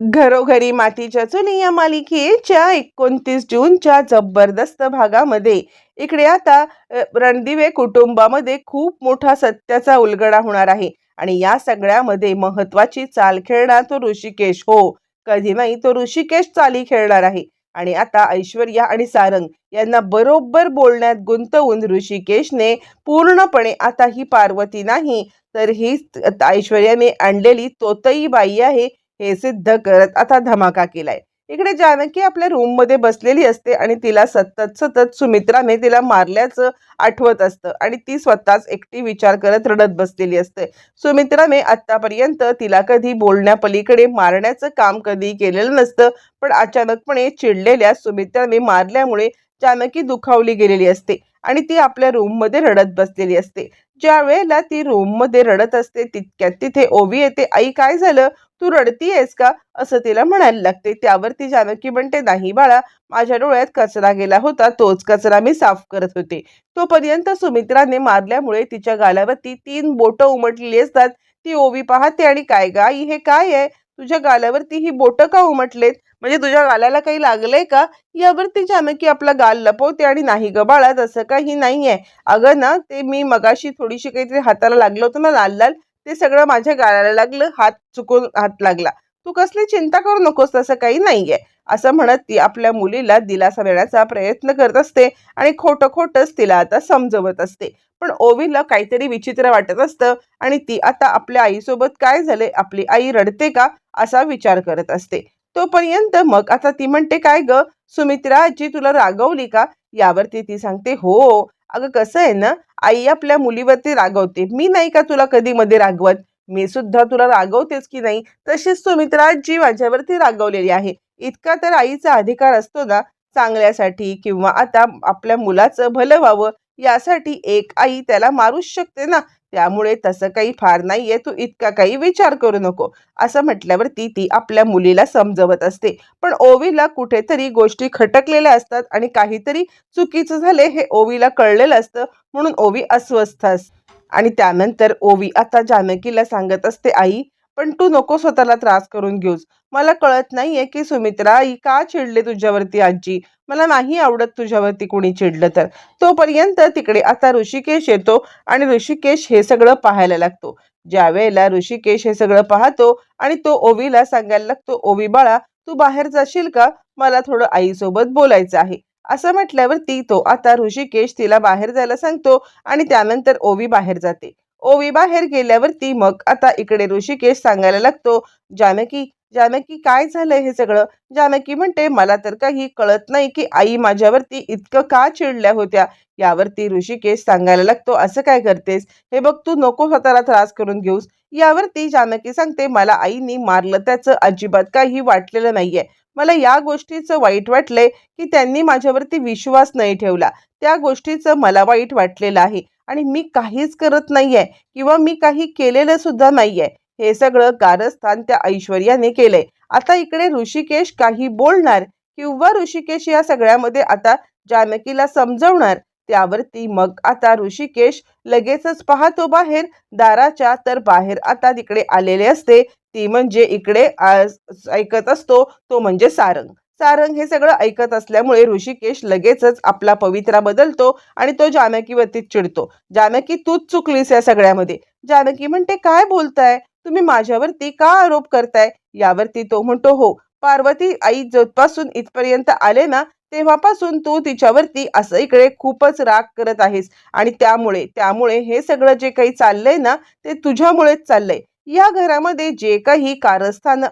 घरोघरी मातीच्या चुली या मालिकेच्या एकोणतीस जूनच्या जबरदस्त भागामध्ये. इकडे आता रणदिवे कुटुंबामध्ये खूप मोठा सत्याचा उलगडा होणार आहे. आणि या सगळ्यामध्ये महत्वाची चाल खेळणार तो ऋषिकेश. हो कधी नाही तो ऋषिकेश चाली खेळणार आहे. आणि आता ऐश्वर्या आणि सारंग यांना बरोबर बोलण्यात गुंतवून ऋषिकेशने पूर्णपणे आता ही पार्वती नाही तर ही ऐश्वर्याने आणलेली तोतई बाई आहे. हे सिद्ध करत आता धमाका केलाय. इकडे जानकी आपल्या रूममध्ये बसलेली असते आणि तिला सतत सतत सुमित्राने तिला मारल्याचं आठवत असतं आणि ती स्वतःच एकटी विचार करत रडत बसलेली असते. सुमित्राने आतापर्यंत तिला कधी बोलण्यापलीकडे मारण्याचं काम कधी केलेलं नसतं पण अचानकपणे चिडलेल्या सुमित्राने मारल्यामुळे जानकी दुखावली गेलेली असते आणि ती आपल्या रूममध्ये रडत बसलेली असते. ज्या वेळेला ती रूममध्ये रडत असते तितक्यात तिथे ओवी येते आई काय झालं? तू रडतीयेस का? असं तिला म्हणायला लागते. त्यावर ती जानकी म्हणते नाही बाळा माझ्या डोळ्यात कचरा गेला होता. तोच कचरा मी साफ करत होते. तोपर्यंत सुमित्राने मारल्यामुळे तिच्या गालावरती तीन बोटं उमटलेली असतात. ती ओवी पाहते आणि काय गाई हे काय आहे? तुझ्या गालावरती ही बोटं का उमटलेत? म्हणजे तुझ्या गालाला काही लागलंय का? यावरती जानकी आपला गाल लपवते आणि नाही ग बाळा तसं काही नाहीये. अगं ना ते मी मगाशी थोडीशी काहीतरी हाताला लागलं होतं ना लाल लाल ते सगळं माझ्या गाळाला लागलं हात चुकून हात लागला. तू कसली चिंता करू नकोस तसं काही नाहीये असं म्हणत ती आपल्या मुलीला दिलासा देण्याचा प्रयत्न करत असते आणि खोटं खोटंच तिला आता समजवत असते. पण ओवीला काहीतरी विचित्र वाटत असतं आणि ती आता आपल्या आईसोबत काय झाले आपली आई रडते का असा विचार करत असते. तोपर्यंत मग आता ती म्हणते काय ग सुमित्रा आजी तुला रागवली का? यावरती ती सांगते हो अगं कसं आहे ना आई आपल्या मुलीवरती रागवते. मी नाही का तुला कधी मध्ये रागवत? मी सुद्धा तुला रागवतेच की नाही? तशीच सुमित्रा जी माझ्यावरती रागवलेली आहे. इतका तर आईचा अधिकार असतो ना चांगल्यासाठी किंवा आता आपल्या मुलाचं भलं व्हावं यासाठी एक आई त्याला मारूच शकते ना. त्यामुळे तसं काही फार नाहीये. तू इतका काही विचार करू नको. असं म्हटल्यावर ती आपल्या मुलीला समजवत असते. पण ओवीला कुठेतरी गोष्टी खटकलेल्या असतात आणि काहीतरी चुकीचं झाले हे ओवीला कळलेलं असतं. म्हणून ओवी अस्वस्थ असते आणि त्यानंतर ओवी आता जानकीला सांगत असते आई पण तू नको स्वतःला त्रास करून घेऊस. मला कळत नाहीये की सुमित्रा आई का चिडले तुझ्यावरती आजी? मला नाही आवडत तुझ्यावरती कोणी चिडलं तर. तोपर्यंत तिकडे आता ऋषिकेश येतो आणि ऋषिकेश हे सगळं पाहायला लागतो. ज्या वेळेला ऋषिकेश हे सगळं पाहतो आणि तो ओवीला सांगायला लागतो ओवी बाळा तू बाहेर जाशील का? मला थोडं आईसोबत बोलायचं आहे. असं म्हटल्यावरती तो आता ऋषिकेश तिला बाहेर जायला सांगतो आणि त्यानंतर ओवी बाहेर जाते. ओवी बाहेर गेल्यावरती मग आता इकडे ऋषिकेश सांगायला लागतो जानकी जानकी काय झालंय हे सगळं? जानकी म्हणते मला तर काही कळत नाही की आई माझ्यावरती इतकं का चिडल्या होत्या? यावरती ऋषिकेश सांगायला लागतो असं काय करतेस? हे बघ तू नको स्वतःला त्रास करून घेऊस. यावरती जानकी सांगते मला आईनी मारलं त्याचं अजिबात काही वाटलेलं नाहीये. मला या गोष्टीचं वाईट वाटलंय की त्यांनी माझ्यावरती विश्वास नाही ठेवला. त्या गोष्टीचं मला वाईट वाटलेलं आहे. आणि मी काहीच करत नाहीये किंवा मी काही केलेलं सुद्धा नाहीये. हे सगळं कारस्थान त्या ऐश्वर्याने केलंय. आता इकडे ऋषिकेश काही बोलणार किंवा ऋषिकेश या सगळ्यामध्ये आता जानकीला समजवणार त्यावरती मग आता ऋषिकेश लगेचच पाहतो बाहेर. दाराच्या तर बाहेर आता तिकडे आलेले असते. ती म्हणजे इकडे ऐकत असतो तो म्हणजे सारंग. सारंग हे सगळं ऐकत असल्यामुळे ऋषिकेश लगेचच आपला पवित्रा बदलतो आणि तो जानकीवरती चिडतो. जानकी तूच चुकलीस या सगळ्यामध्ये. जानकी म्हणते काय बोलताय? तुम्ही माझ्यावरती का आरोप करताय? यावरती तो म्हणतो हो पार्वती आई जोपासून इथपर्यंत आले ना तेव्हापासून तू तिच्यावरती असं इकडे खूपच राग करत आहेस. आणि त्यामुळे त्यामुळे हे सगळं जे काही चाललंय ना ते तुझ्यामुळेच चाललंय. या घरामध्ये जे काही कारस्थान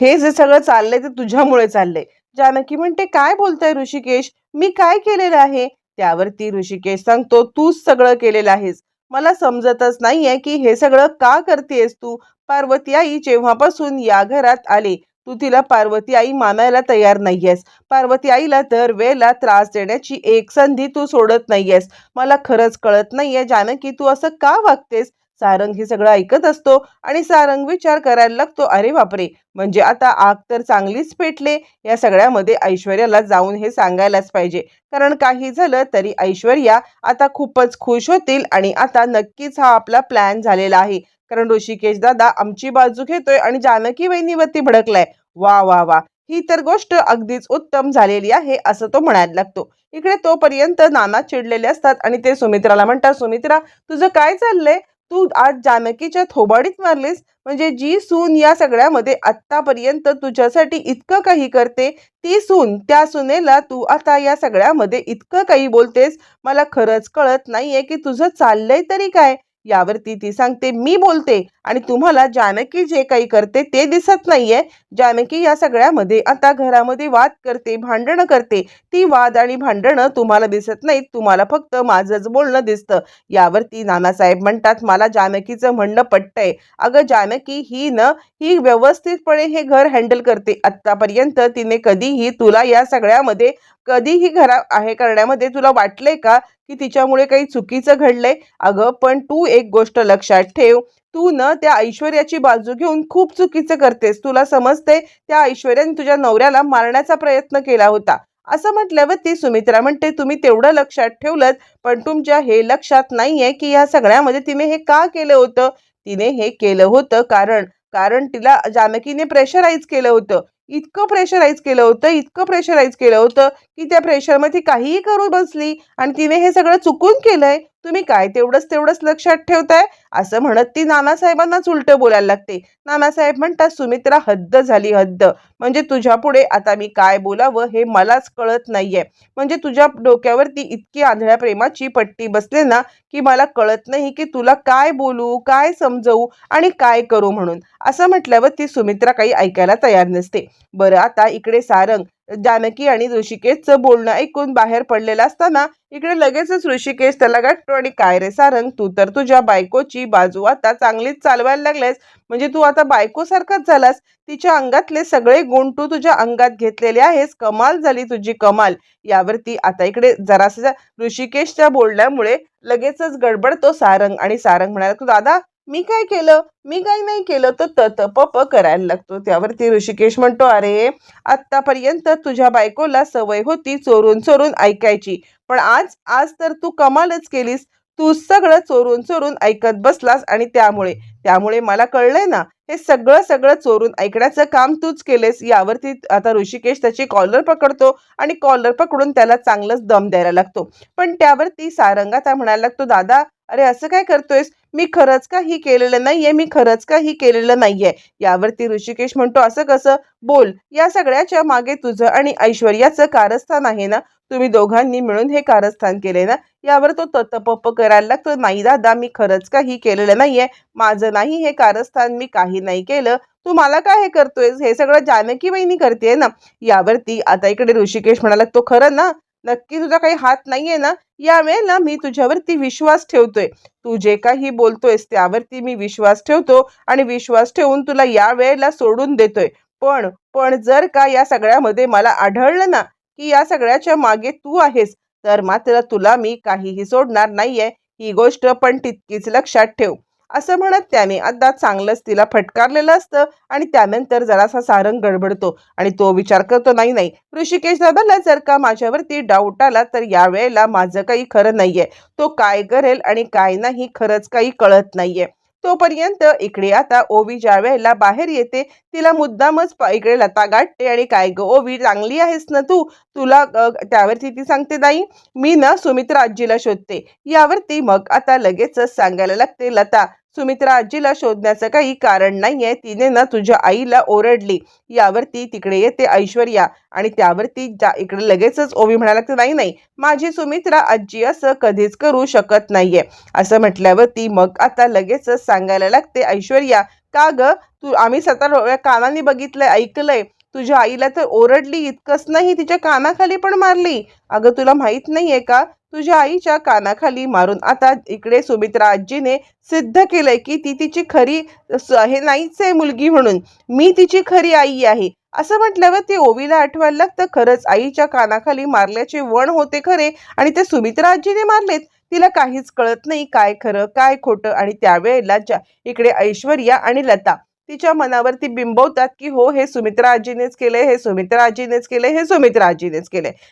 हे जे सगळं चाललंय ते तुझ्यामुळे चाललंय. जानकी म्हणते काय बोलताय ऋषिकेश? मी काय केलेलं आहे? त्यावरती ऋषिकेश सांगतो तूच सगळं केलेलं आहेस. मला समजतच नाहीये की हे सगळं का करतेस तू? पार्वती आई जेव्हापासून या घरात आले तू तिला पार्वती आई मानायला तयार नाहीयेस. पार्वती आईला दर वेळेला त्रास देण्याची एक संधी तू सोडत नाहीयेस. मला खरंच कळत नाहीये जानकी तू असं का वागतेस? सारंग हे सगळं ऐकत असतो आणि सारंग विचार करायला लागतो अरे बापरे! म्हणजे आता आग तर चांगलीच पेटले. या सगळ्यामध्ये ऐश्वर्याला जाऊन हे सांगायलाच पाहिजे. कारण काही झालं तरी ऐश्वर्या आता खूपच खुश होतील आणि आता नक्कीच हा आपला प्लॅन झालेला आहे. कारण ऋषिकेश दादा आमची बाजू घेतोय आणि जानकी वहिनीवरती भडकलाय. वा वा वा! ही तर गोष्ट अगदीच उत्तम झालेली आहे असं तो म्हणायला लागतो. इकडे तोपर्यंत नाना चिडलेले असतात आणि ते सुमित्राला म्हणतात सुमित्रा तुझं काय चाललंय? तू आज जानकीच्या थोबाडीत मारलीस म्हणजे जी सून या सगळ्यामध्ये आत्तापर्यंत तुझ्यासाठी इतकं काही करते ती सून त्या सुनेला तू आता या सगळ्यामध्ये इतकं काही बोलतेस मला खरंच कळत नाहीये की तुझं चाललंय तरी काय? यावरती ती सांगते मी बोलते. आणि तुम्हाला जानकी जे काही करते ते दिसत नाहीये. जानकी या सगळ्यामध्ये आता घरामध्ये वाद करते भांडणं करते. ती वाद आणि भांडणं तुम्हाला दिसत नाहीत. तुम्हाला फक्त माझंच बोलणं दिसतं. यावरती नानासाहेब म्हणतात मला जानकीचं म्हणणं पटतंय. अगं जानकी ही न ही व्यवस्थितपणे हे घर हँडल करते. आत्तापर्यंत तिने कधीही तुला या सगळ्यामध्ये कधीही घरा आहे करण्यामध्ये तुला वाटलंय का की तिच्यामुळे काही चुकीचं घडलंय? अगं पण तू एक गोष्ट लक्षात ठेव. तू न त्या ऐश्वर्याची बाजू घेऊन खूप चुकीचं करतेस. तुला समजते त्या ऐश्वर्याने तुझ्या नवऱ्याला मारण्याचा प्रयत्न केला होता. असं म्हटल्यावर ती सुमित्रा म्हणते तुम्ही तेवढं लक्षात ठेवलं पण तुमच्या हे लक्षात नाहीये की या सगळ्यामध्ये तिने हे का केलं होतं? तिने हे केलं होतं कारण कारण तिला जानकीने प्रेशराईज केलं होतं. इतकं प्रेशराईज केलं होतं इतकं प्रेशराईज केलं होतं की त्या प्रेशरमध्ये काहीही करू बसली आणि तिने हे सगळं चुकून केलंय. तुम्ही काय तेवढंच तेवढंच लक्षात ठेवताय? असं म्हणत ती नानासाहेबांनाच उलटं बोलायला लागते. नानासाहेब म्हणतात सुमित्रा हद्द झाली हद्द. म्हणजे तुझ्या पुढे आता मी काय बोलावं हे मलाच कळत नाहीये. म्हणजे तुझ्या डोक्यावरती इतकी आंधळ्या प्रेमाची पट्टी बसले ना की मला कळत नाही की तुला काय बोलू काय समजवू आणि काय करू म्हणून. असं म्हटल्यावर ती सुमित्रा काही ऐकायला तयार नसते. बरं आता इकडे सारंग. जानकी आणि ऋषिकेशचं बोलणं ऐकून बाहेर पडलेलं असताना इकडे लगेचच ऋषिकेश त्याला गाठतो आणि काय रे सारंग तू तर तुझ्या बायकोची बाजू. आता चांगलीच चालवायला लागलेस म्हणजे तू आता बायकोसारखाच झालास. तिच्या अंगातले सगळे गुण तू तुझ्या अंगात घेतलेले आहेस. कमाल झाली तुझी कमाल. यावरती आता इकडे जरासा ऋषिकेशच्या बोलण्यामुळे लगेचच गडबडतो सारंग आणि सारंग म्हणाला तू दादा मी काय केलं? मी काय नाही केलं? तर त त प प करायला लागतो. त्यावरती ऋषिकेश म्हणतो अरे आत्तापर्यंत तुझ्या बायकोला सवय होती चोरून चोरून ऐकायची. पण आज आज तर तू कमालच केलीस. तू सगळं चोरून चोरून ऐकत बसलास आणि त्यामुळे त्यामुळे मला कळलंय ना हे सगळं सगळं चोरून ऐकण्याचं काम तूच केलेस यावरती आता ऋषिकेश त्याची कॉलर पकडतो आणि कॉलर पकडून त्याला चांगलंच दम द्यायला लागतो. पण त्यावरती सारंगा त्या म्हणायला लागतो दादा अरे असं काय करतोयस? मी खरंच काही केलेलं नाहीये? मी खरंच काही केलेलं नाहीये? यावरती ऋषिकेश म्हणतो असं कसं? बोल या सगळ्याच्या मागे तुझं आणि ऐश्वर्याचं कारस्थान आहे ना? तुम्ही दोघांनी मिळून हे कारस्थान केले ना? यावर तो ततपप करायला लागतो नाही दादा मी खरंच काही केलेलं नाहीये? माझं नाही हे कारस्थान मी काही नाही केलं. तू मला काय हे करतोयस? हे सगळं जानकी वहिनी करते ना? यावरती आता इकडे ऋषिकेश म्हणाला तो खरं ना? नक्की तुझा काही हात नाहीये ना यावेळेला मी तुझ्यावरती विश्वास ठेवतोय. तू जे काही बोलतोयस त्यावरती मी विश्वास ठेवतो आणि विश्वास ठेवून तुला या वेळेला सोडून देतोय. पण पण जर का या सगळ्यामध्ये मला आढळलं ना की या सगळ्याच्या मागे तू आहेस तर मात्र तुला मी काहीही सोडणार नाहीये. ही गोष्ट पण तितकीच लक्षात ठेव. असं म्हणत त्याने आता चांगलंच तिला फटकारलेलं असतं आणि त्यानंतर जरासा सारंग गडबडतो आणि तो विचार करतो नाही नाही ऋषिकेश दादाला जर का माझ्यावरती डाऊट आला तर यावेळेला माझं काही खरं नाहीये. तो काय करेल आणि काय नाही खरंच काही कळत नाहीये. तोपर्यंत इकडे आता ओवी ज्या वेळेला बाहेर येते तिला मुद्दामच प- इकडे लता गाठते आणि काय ग? ओवी चांगली आहेस ना तू? तुला त्यावरती ती सांगते दाई. मी ना सुमित्रा आजीला शोधते. यावरती मग आता लगेचच सांगायला लागते लता. सुमित्रा आजीला शोधण्याचं काही कारण नाहीये. तिने ना तुझ्या आईला ओरडली. यावरती तिकडे येते ऐश्वर्या. आणि त्यावरती जा इकडे लगेचच ओवी म्हणायला लागते नाही नाही. माझी सुमित्रा आजी असं कधीच करू शकत नाहीये. असं म्हटल्यावरती मग आता लगेचच सांगायला लागते ऐश्वर्या. का ग? तू आम्ही स्वतः डोळ्या कानाने बघितलंय ऐकलंय. तुझ्या आईला तर ओरडली इतकंच नाही तिच्या कानाखाली पण मारली. अगं तुला माहीत नाहीये का? तुझ्या आईच्या कानाखाली मारून आता इकडे सुमित्रा आजीने सिद्ध केलंय की ती तिची खरी हे नाहीच आहे मुलगी म्हणून. मी तिची खरी आई आहे. असं म्हटल्यावर ते ओवीला आठवायला लागतं खरंच आईच्या कानाखाली मारल्याचे वण होते खरे आणि ते सुमित्रा आजीने मारलेत. तिला काहीच कळत नाही काय खरं काय खोटं आणि त्यावेळेला ज्या इकडे ऐश्वर्या आणि लता तिच्या मनावरती बिंबवतात की हो हे सुमित्रा आजीनेच केले हे सुमित्रा आजीनेच हे सुमित्रा आजीनेच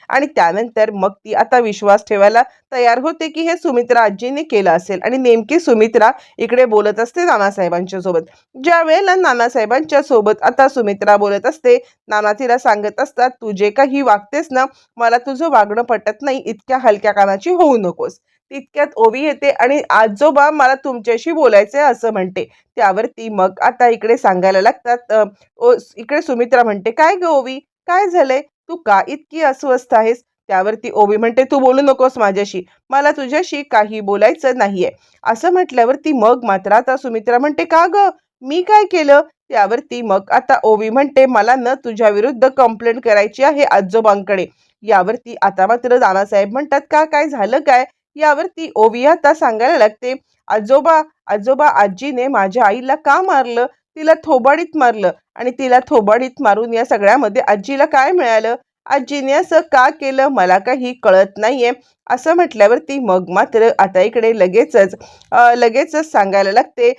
आणि त्यानंतर मग ती आता विश्वास ठेवायला तयार होते की हे सुमित्रा आजीने केलं असेल. आणि नेमकी सुमित्रा इकडे बोलत असते नानासाहेबांच्या सोबत. ज्या वेळेला नानासाहेबांच्या सोबत आता सुमित्रा बोलत असते नाना तिला सांगत असतात तू जे काही वागतेस ना मला तुझं वागणं पटत नाही इतक्या हलक्या कानाची होऊ नकोस. तितक्यात ओवी येते आणि आजोबा मला तुमच्याशी बोलायचं आहे असं म्हणते. त्यावरती मग आता इकडे सांगायला लागतात ओ इकडे सुमित्रा म्हणते काय ग ओवी? काय झालंय? तू का इतकी अस्वस्थ आहेस? त्यावरती ओवी म्हणते तू बोलू नकोस माझ्याशी. मला तुझ्याशी काही बोलायचं नाहीये. असं म्हटल्यावरती मग मात्र आता सुमित्रा म्हणते का ग? मी काय केलं? त्यावरती मग आता ओवी म्हणते मला न तुझ्या विरुद्ध कंप्लेंट करायची आहे आजोबांकडे. यावरती आता मात्र नानासाहेब म्हणतात का? काय झालं? काय? यावरती ओविया आता सांगायला लागते आजोबा आजोबा आजीने माझ्या आईला का मारलं? तिला थोबाडीत मारलं आणि तिला थोबाडीत मारून या सगळ्यामध्ये आजीला काय मिळालं? आजीने असं का केलं? मला काही कळत नाहीये. असं म्हटल्यावरती मग मात्र आता इकडे लगेचच लगेचच सांगायला लागते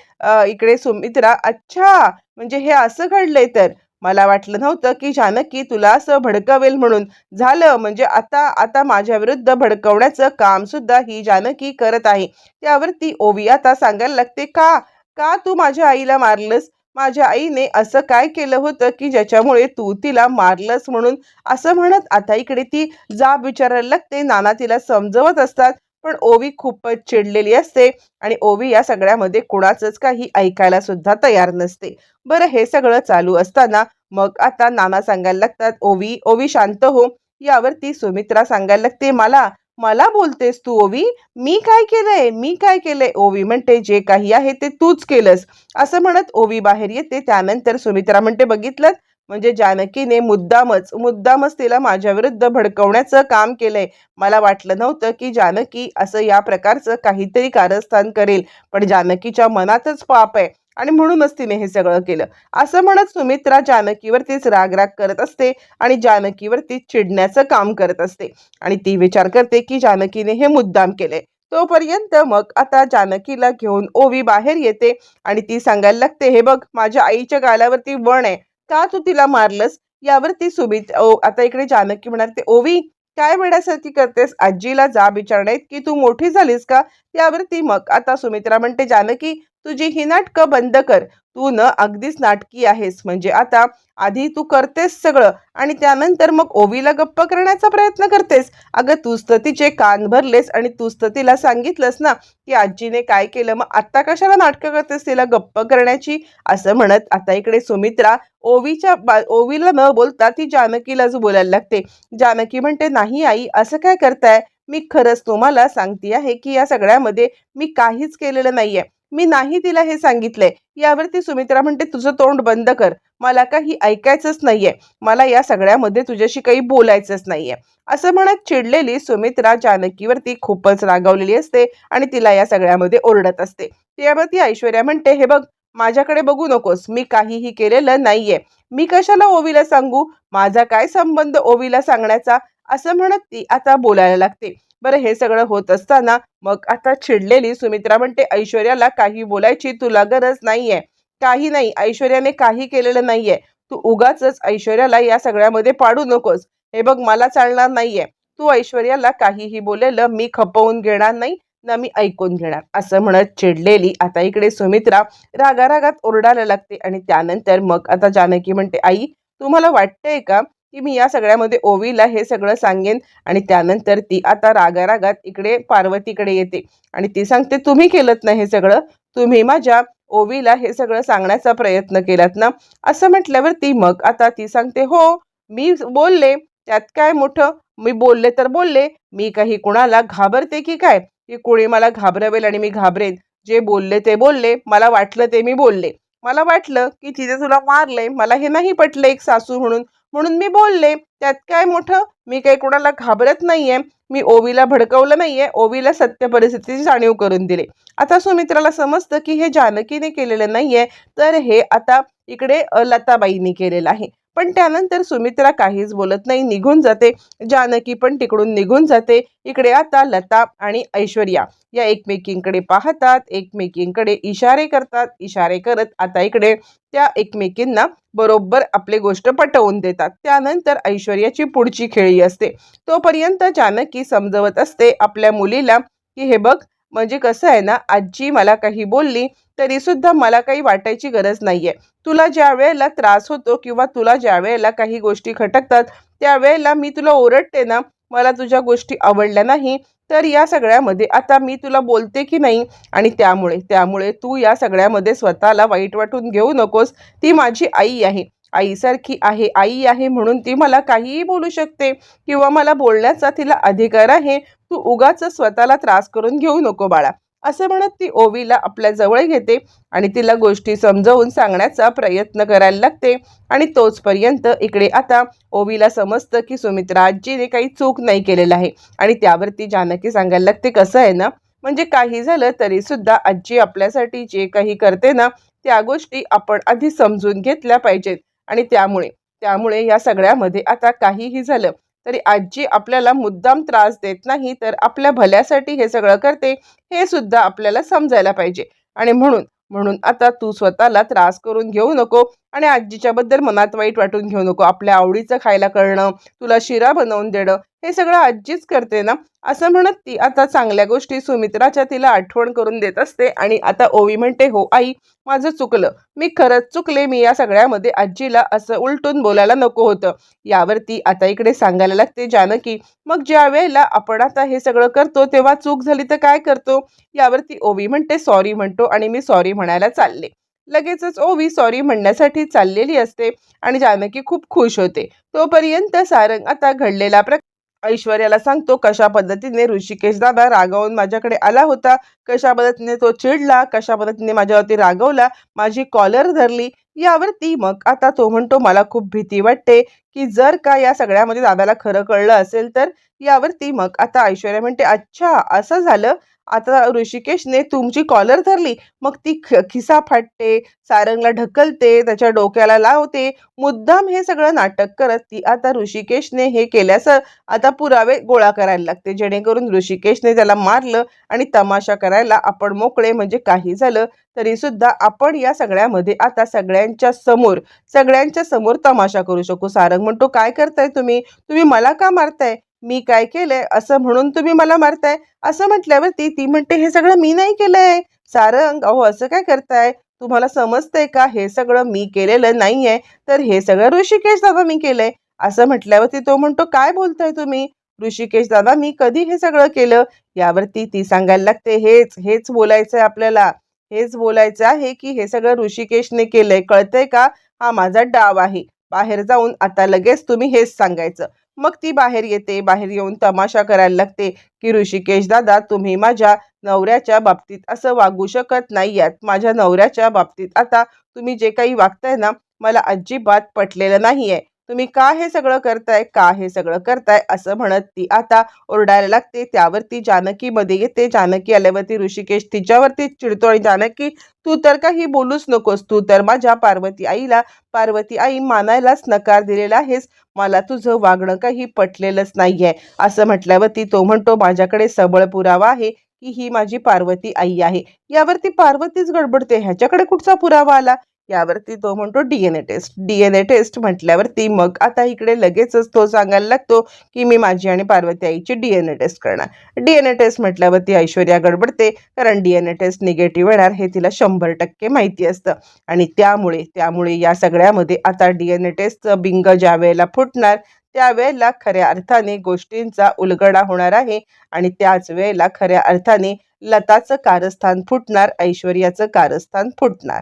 इकडे सुमित्रा अच्छा म्हणजे हे असं घडलंय तर? मला वाटलं नव्हतं की जानकी तुला असं भडकवेल म्हणून. झालं म्हणजे आता आता माझ्या विरुद्ध भडकवण्याचं काम सुद्धा ही जानकी करत आहे. त्यावर ती ओवी आता सांगायला लागते का का तू माझ्या आईला मारलंस? माझ्या आईने असं काय केलं होतं की ज्याच्यामुळे तू तिला मारलंस म्हणून? असं म्हणत आता इकडे ती जाब विचारायला लागते. नाना तिला समजवत असतात. पण ओवी खूपच चिडलेली असते आणि ओवी या सगळ्यामध्ये कुणाचंच काही ऐकायला सुद्धा तयार नसते. बरं हे सगळं चालू असताना मग आता नाना सांगायला लागतात ओवी ओवी शांत हो. यावरती सुमित्रा सांगायला लागते मला मला बोलतेस तू ओवी? मी काय केलंय? मी काय केलंय? ओवी म्हणते जे काही आहे ते तूच केलंस. असं म्हणत ओवी बाहेर येते. त्यानंतर सुमित्रा म्हणते बघितलं म्हणजे जानकीने मुद्दामच मुद्दामच तिला माझ्या विरुद्ध भडकवण्याचं काम केलंय. मला वाटलं नव्हतं की जानकी असं या प्रकारचं काहीतरी कारस्थान करेल पण जानकीच्या मनातच पाप आहे आणि म्हणूनच तिने हे सगळं केलं. असं म्हणत सुमित्रा जानकीवरतीच रागराग करत असते आणि जानकीवरती चिडण्याचं काम करत असते आणि ती विचार करते की जानकीने हे मुद्दाम केले तोपर्यंत मग आता जानकीला घेऊन ओवी बाहेर येते आणि ती सांगायला लागते हे बघ माझ्या आईच्या गालावरती वण आहे का तू तिला मारलंस? यावर ती सुमित ओ आता इकडे जानकी म्हणाल ते ओवी काय वेड्यासारखी करतेस? आजीला जाब विचारण्यात की तू मोठी झालीस का? यावरती मग आता सुमित्रा म्हणते जानकी तुझी ही नाटकं बंद कर. तू न अगदीच नाटकी आहेस. म्हणजे आता आधी तू करतेस सगळं आणि त्यानंतर मग ओवीला गप्प करण्याचा प्रयत्न करतेस. अगं तूच तर तिचे कान भरलेस आणि तूच तर तिला सांगितलंस ना की आजीने काय केलं? मग आत्ता कशाला नाटकं करतेस तिला गप्प करण्याची? असं म्हणत आता इकडे सुमित्रा ओवीच्या बा ओवीला न बोलता ती जानकीलाच बोलायला लागते. जानकी म्हणते नाही आई असं काय करताय? मी खरंच तुम्हाला सांगते आहे की या सगळ्यामध्ये मी काहीच केलेलं नाहीये. मी नाही तिला हे सांगितलंय यावरती सुमित्रा म्हणते तुझं तोंड बंद कर. मला काही ऐकायचंच नाहीये. मला या सगळ्यामध्ये तुझ्याशी काही बोलायचंच नाहीये. असं म्हणत चिडलेली सुमित्रा जानकीवरती खूपच रागावलेली असते आणि तिला या सगळ्यामध्ये ओरडत असते. त्यावरती ऐश्वर्या म्हणते हे बघ माझ्याकडे बघू नकोस. मी काहीही केलेलं नाहीये. मी कशाला ओवीला सांगू? माझा काय संबंध ओवीला सांगण्याचा? असं म्हणत ती आता बोलायला लागते. बरं हे सगळं होत असताना मग आता चिडलेली सुमित्रा म्हणते ऐश्वर्याला काही बोलायची तुला गरज नाहीये. काही नाही ऐश्वर्याने काही केलेलं नाहीये. तू उगाच ऐश्वर्याला या सगळ्यामध्ये पाडू नकोस. हे बघ मला चालणार नाहीये. तू ऐश्वर्याला काहीही बोलेलं मी खपवून घेणार नाही ना मी ऐकून घेणार. असं म्हणत चिडलेली आता इकडे सुमित्रा रागारागात ओरडायला लागते आणि त्यानंतर मग आता जानकी म्हणते आई तुम्हाला वाटतंय का की मी या सगळ्यामध्ये ओवीला हे सगळं सांगेन आणि त्यानंतर ती आता रागारागात इकडे पार्वतीकडे येते. आणि ती सांगते तुम्ही केलं ना हे सगळं? तुम्ही माझ्या ओवीला हे सगळं सांगण्याचा प्रयत्न केलात ना? असं म्हटल्यावर ती मग आता ती सांगते हो मी बोलले. त्यात काय मोठं? मी बोलले तर बोलले. मी काही कुणाला घाबरते की काय? की कोणी मला घाबरवेल आणि मी घाबरेन. जे बोलले ते बोलले. मला वाटलं ते मी बोलले. मला वाटलं की तिथे तुला मारलंय. मला हे नाही पटलं एक सासू म्हणून. म्हणून मी बोलले त्यात काय मोठं? मी काही कोणाला घाबरत नाहीये. मी ओवीला भडकवलं नाहीये. ओवीला सत्य परिस्थितीची जाणीव करून दिली. आता सुमित्राला समजतं की हे जानकीने केलेलं नाहीये. तर हे आता इकडे लताबाईंनी केलेलं आहे. पण त्यानंतर सुमित्रा काहीच बोलत नाही निघून जाते. जानकी पण तिकडून निघून जाते. इकडे आता लता आणि ऐश्वर्या या एकमेकींकडे पाहतात एकमेकींकडे इशारे करतात इशारे करत आता इकडे त्या एकमेकींना बरोबर आपली गोष्ट पटवून देतात. त्यानंतर ऐश्वर्याची पुढची खेळी असते. तोपर्यंत जानकी समजवत असते आपल्या मुलीला की हे बघ म्हणजे कसं आहे ना आजी मला काही बोलली तरी सुद्धा मला काही वाटायची गरज नाहीये. तुला ज्या वेळेला त्रास होतो किंवा तुला ज्या वेळेला काही गोष्टी खटकतात त्यावेळेला मी तुला ओरडते ना मला तुझ्या गोष्टी आवडल्या नाही तर या सगळ्यामध्ये आता मी तुला बोलते की नाही? आणि त्यामुळे त्यामुळे तू या सगळ्यामध्ये स्वतःला वाईट वाटून घेऊ नकोस. ती माझी आई आहे. आईसारखी आहे आई आहे म्हणून ती मला काहीही बोलू शकते किंवा मला बोलण्याचा तिला अधिकार आहे. तू उगाच स्वतःला त्रास करून घेऊ नको बाळा. असं म्हणत ती ओवीला आपल्या जवळ घेते आणि तिला गोष्टी समजवून सांगण्याचा प्रयत्न करायला लागते. आणि तोचपर्यंत इकडे आता ओवीला समजतं की सुमित्रा आजीने काही चूक नाही केलेलं आहे. आणि त्यावरती जानकी सांगायला लागते कसं आहे ना? म्हणजे काही झालं तरी सुद्धा आजी आपल्यासाठी जे काही करते ना त्या गोष्टी आपण आधी समजून घेतल्या पाहिजेत. आणि त्यामुळे त्यामुळे या सगळ्यामध्ये आता काहीही झालं. तरी आजी आपल्याला मुद्दाम त्रास देत नाही तर आपल्या भल्यासाठी हे सगळं करते हे सुद्धा आपल्याला समजायला पाहिजे. आणि म्हणून म्हणून आता तू स्वतःला त्रास करून घेऊ नको. आणि आजीच्याबद्दल मनात वाईट वाटून घेऊ नको. आपल्या आवडीचं खायला करणं तुला शिरा बनवून देणं हे सगळं आजीच करते ना? असं म्हणत ती आता चांगल्या गोष्टी सुमित्राच्या तिला आठवण करून देत असते आणि आता ओवी म्हणते हो आई माझं चुकलं. मी खरंच चुकले. मी या सगळ्यामध्ये आजीला असं उलटून बोलायला नको होतं. यावरती आता इकडे सांगायला लागते जानकी. मग ज्या वेळेला आपण आता हे सगळं करतो तेव्हा चूक झाली तर काय करतो? यावरती ओवी म्हणते सॉरी म्हणतो आणि मी सॉरी म्हणायला चालले. लगेचच ओवी सॉरी म्हणण्यासाठी चाललेली असते आणि जानकी खूप खुश होते. तोपर्यंत सारंग आता घडलेला प्रकार ऐश्वर्याला सांगतो कशा पद्धतीने ऋषिकेश दादा रागावून माझ्याकडे आला होता? कशा पद्धतीने तो चिडला? कशा पद्धतीने माझ्यावरती रागवला? माझी कॉलर धरली? यावरती मग आता तो म्हणतो मला खूप भीती वाटते की जर का या सगळ्यामध्ये दादाला खरं कळलं असेल तर? यावरती मग आता ऐश्वर्या म्हणते अच्छा असं झालं? आता ऋषिकेशने तुमची कॉलर धरली. मग ती खिसा फाटते सारंगला ढकलते त्याच्या डोक्याला लावते. मुद्दाम हे सगळं नाटक करत ती आता ऋषिकेशने हे केल्याचं आता पुरावे गोळा करायला लागते. जेणेकरून ऋषिकेशने त्याला मारलं आणि तमाशा करायला आपण मोकळे म्हणजे काही झालं तरी सुद्धा आपण या सगळ्यामध्ये आता सगळ्यांच्या समोर सगळ्यांच्या समोर तमाशा करू शकू. सारंग म्हणतो काय करताय तुम्ही? तुम्ही मला का मारताय? मी काय केलंय? असं म्हणून तुम्ही मला मारताय. असं म्हटल्यावरती ती म्हणते हे सगळं मी नाही केलंय. सारंग अहो असं काय करताय? तुम्हाला समजतंय का? हे सगळं मी केलेलं नाहीये. तर हे सगळं ऋषिकेश दादा मी केलंय. असं म्हटल्यावरती तो म्हणतो काय बोलताय तुम्ही? ऋषिकेश दादा मी कधी हे सगळं केलं? यावरती ती सांगायला लागते हेच हेच बोलायचंय आपल्याला. हेच बोलायचं आहे की हे सगळं ऋषिकेशने केलंय. कळतंय का? हा माझा डाव आहे. बाहेर जाऊन आता लगेच तुम्ही हेच सांगायचं. मग ती बाहेर येते. बाहेर येऊन तमाशा करायला लागते की ऋषिकेश दादा तुम्ही माझ्या नवऱ्याच्या बाबतीत असं वागू शकत नाही यात माझ्या नवऱ्याच्या बाबतीत आता तुम्ही जे काही वागताय ना मला अजिबात पटलेलं नाही आहे तुम्ही का हे सगळं करताय? का हे सगळं करताय? असं म्हणत ती आता ओरडायला लागते. त्यावरती जानकी मध्ये येते. जानकी आल्यावरती ऋषिकेश तिच्यावरती चिडतो आणि जानकी तू तर काही बोलूच नकोस. तू तर माझ्या पार्वती आईला पार्वती आई मानायलाच नकार दिलेला आहेस. मला तुझं वागणं काही पटलेलंच नाहीये. असं म्हटल्यावरती तो म्हणतो माझ्याकडे सबळ पुरावा आहे की ही माझी पार्वती आई आहे. यावरती पार्वतीच गडबडते. ह्याच्याकडे कुठचा पुरावा आला? यावरती तो म्हणतो डीएनए टेस्ट डीएनए टेस्ट म्हटल्यावरती मग आता इकडे लगेचच तो सांगायला लागतो की मी माझी आणि पार्वती आईची डीएनए टेस्ट करणार. डीएनए टेस्ट म्हटल्यावरती ऐश्वर्या गडबडते कारण डीएनए टेस्ट निगेटिव्ह येणार हे तिला शंभर टक्के माहिती असतं. आणि त्यामुळे त्यामुळे या सगळ्यामध्ये आता डीएनए टेस्टचं बिंग ज्या वेळेला फुटणार त्यावेळेला खऱ्या अर्थाने गोष्टींचा उलगडा होणार आहे. आणि त्याच वेळेला खऱ्या अर्थाने लताचं कारस्थान फुटणार ऐश्वर्याचं कारस्थान फुटणार.